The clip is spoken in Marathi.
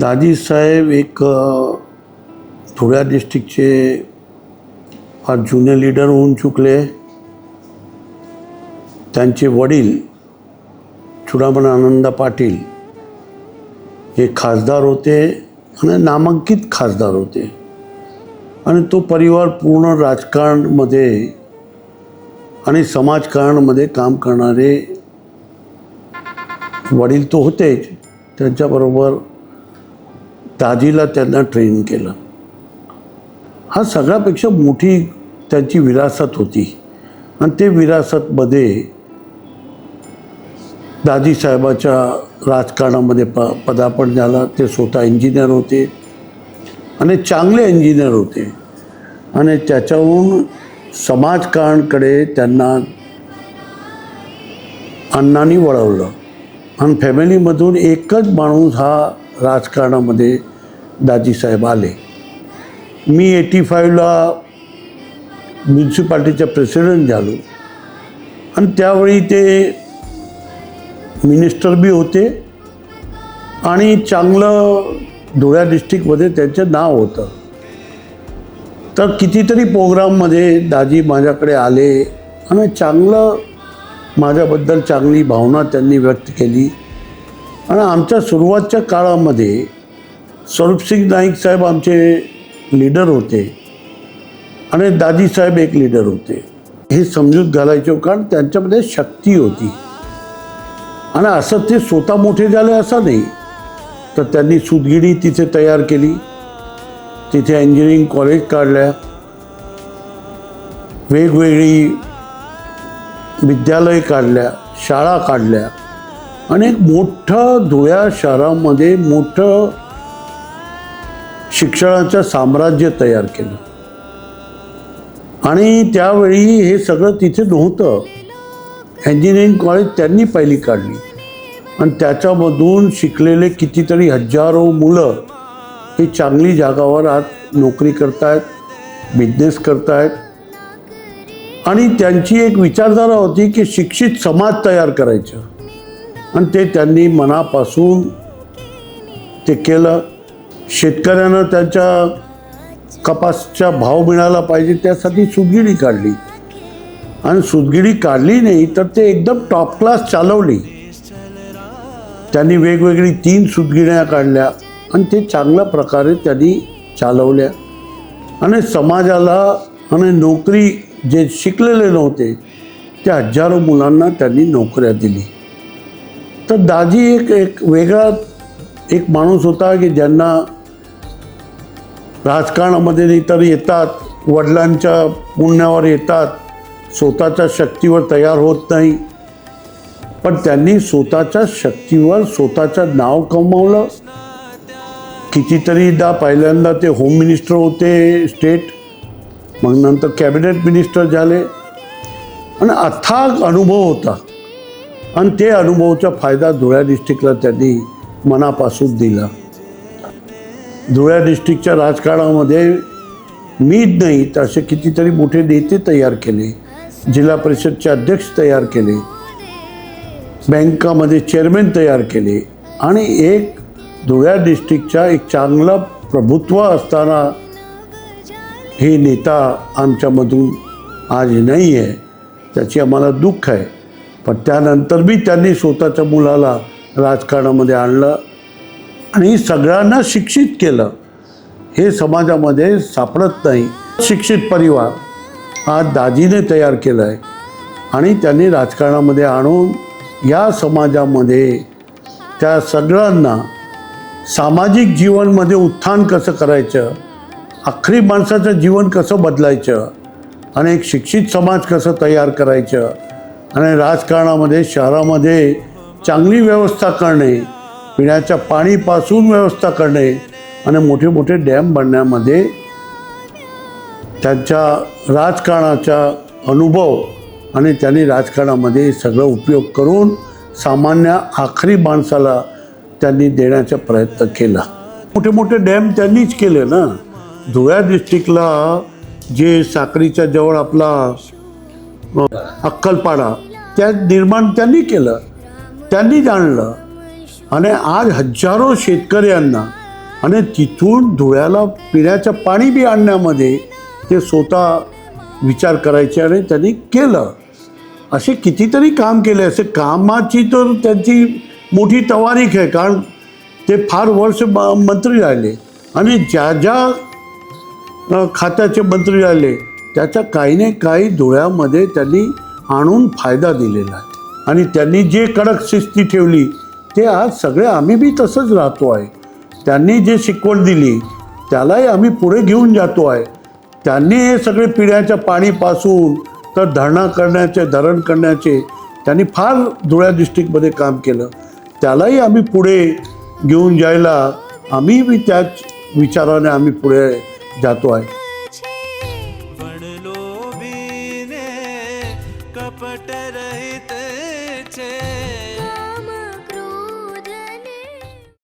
दाजीसाहेब एक थोड्या धुळ्या डिस्ट्रिक्टचे फार जुने लीडर होऊन चुकले. त्यांचे वडील चुडामण आनंद पाटील हे खासदार होते आणि नामांकित खासदार होते. आणि तो परिवार पूर्ण राजकारणमध्ये आणि समाजकारणामध्ये काम करणारे वडील तो होतेच. त्यांच्याबरोबर दाजीला त्यांना ट्रेन केलं. हा सगळ्यापेक्षा मोठी त्यांची विरासत होती. आणि ते विरासतमध्ये दाजी साहेबाच्या राजकारणामध्ये प पदार्पण झाला. ते स्वतः इंजिनियर होते. आणि चांगले इंजिनियर होते. आणि त्याच्याहून समाजकारणाकडे त्यांना अण्णांनी वळवलं. आणि फॅमिलीमधून एकच माणूस हा राजकारणामध्ये दाजीसाहेब आले. मी एटी फाईव्हला म्युन्सिपाल्टीचा प्रेसिडेंट झालो. आणि त्यावेळी ते मिनिस्टर बी होते. आणि चांगलं धुळ्या डिस्ट्रिक्टमध्ये त्यांचं नाव होतं. तर कितीतरी प्रोग्राममध्ये दाजी माझ्याकडे आले. आणि चांगलं माझ्याबद्दल चांगली भावना त्यांनी व्यक्त केली. आणि आमच्या सुरुवातच्या काळामध्ये स्वरूपसिंग नाईक साहेब आमचे लीडर होते. आणि दादीसाहेब एक लीडर होते. हे समजूत घालायचे कारण त्यांच्यामध्ये शक्ती होती. आणि असं ते स्वतः मोठे झाले असं नाही. तर त्यांनी सुदगिरी तिथे तयार केली. तिथे इंजिनिअरिंग कॉलेज काढल्या. वेगवेगळी विद्यालय काढल्या शाळा काढल्या. आणि एक मोठं धुळ्या शहरामध्ये मोठं शिक्षणाचं साम्राज्य तयार केलं. आणि त्यावेळी हे सगळं तिथे नव्हतं. इंजिनिअरिंग कॉलेज त्यांनी पहिली काढली. आणि त्याच्यामधून शिकलेले कितीतरी हजारो मुलं ही चांगली जागावर आज नोकरी करतायत बिझनेस करतायत. आणि त्यांची एक विचारधारा होती की शिक्षित समाज तयार करायचं. आणि ते त्यांनी मनापासून ते केलं. शेतकऱ्यांना त्यांच्या कपासचा भाव मिळाला पाहिजे त्यासाठी सुदगिरी काढली. आणि सुदगिरी काढली नाही तर ते एकदम टॉप क्लास चालवली. त्यांनी वेगवेगळी तीन सुदगिऱ्या काढल्या आणि ते चांगल्या प्रकारे त्यांनी चालवल्या. आणि समाजाला आणि नोकरी जे शिकलेले नव्हते त्या हजारो मुलांना त्यांनी नोकऱ्या दिली. तर दाजी एक एक वेगळा एक माणूस होता की ज्यांना राजकारणामध्ये नाही तर येतात वडिलांच्या पुण्यावर येतात स्वतःच्या शक्तीवर तयार होत नाही. पण त्यांनी स्वतःच्या शक्तीवर स्वतःचं नाव कमवलं. कितीतरीदा पहिल्यांदा ते होम मिनिस्टर होते स्टेट मग नंतर कॅबिनेट मिनिस्टर झाले. आणि अथाग अनुभव होता. आणि ते अनुभवाचा फायदा धुळ्या डिस्ट्रिक्टला त्यांनी मनापासून दिला. धुळ्या डिस्ट्रिक्टच्या राजकारणामध्ये मीच नाही तर असे कितीतरी मोठे नेते तयार केले. जिल्हा परिषदचे अध्यक्ष तयार केले. बँकामध्ये चेअरमॅन तयार केले. आणि एक धुळ्या डिस्ट्रिक्टचा एक चांगला प्रभुत्व असताना हे नेता आमच्यामधून आज नाही आहे. त्याची आम्हाला दुःख आहे. पण त्यानंतर बी त्यांनी स्वतःच्या मुलाला राजकारणामध्ये आणलं. आणि सगळ्यांना शिक्षित केलं. हे समाजामध्ये सापडत नाही. शिक्षित परिवार हा दाजीने तयार केलं आहे आणि त्यांनी राजकारणामध्ये आणून या समाजामध्ये त्या सगळ्यांना सामाजिक जीवनमध्ये उत्थान कसं करायचं अख्खरी माणसाचं जीवन कसं बदलायचं आणि एक शिक्षित समाज कसं तयार करायचं आणि राजकारणामध्ये शहरामध्ये चांगली व्यवस्था करणे पिण्याच्या पाणीपासून व्यवस्था करणे आणि मोठे मोठे डॅम बनण्यामध्ये त्यांच्या राजकारणाचा अनुभव आणि त्यांनी राजकारणामध्ये सगळं उपयोग करून सामान्य आखरी माणसाला त्यांनी देण्याचा प्रयत्न केला. मोठे मोठे डॅम त्यांनीच केले ना? धुळ्या डिस्ट्रिक्टला जे साक्रीच्या जवळ आपला अक्कलपाडा त्या निर्माण त्यांनी केलं. त्यांनी जाणलं आणि आज हजारो शेतकऱ्यांना आणि तिथून धुळ्याला पिण्याचं पाणी बी आणण्यामध्ये ते स्वतः विचार करायचे आणि त्यांनी केलं. असे कितीतरी काम केले. असे कामाची तर त्यांची मोठी तवारीख आहे कारण ते फार वर्ष म- मंत्री राहिले. आणि ज्या ज्या खात्याचे मंत्री राहिले त्याचा काही नाही काही धुळ्यामध्ये त्यांनी आणून फायदा दिलेला आहे. आणि त्यांनी जे कडक शिस्ती ठेवली ते आज सगळे आम्ही बी तसंच राहतो आहे. त्यांनी जे शिकवण दिली त्यालाही आम्ही पुढे घेऊन जातो आहे. त्यांनी हे सगळे पिण्याच्या पाणीपासून तर धरणा करण्याचे धरण करण्याचे त्यांनी फार धुळ्या डिस्ट्रिक्टमध्ये काम केलं. त्यालाही आम्ही पुढे घेऊन जायला आम्ही बी त्याच विचाराने आम्ही पुढे जातो आहे.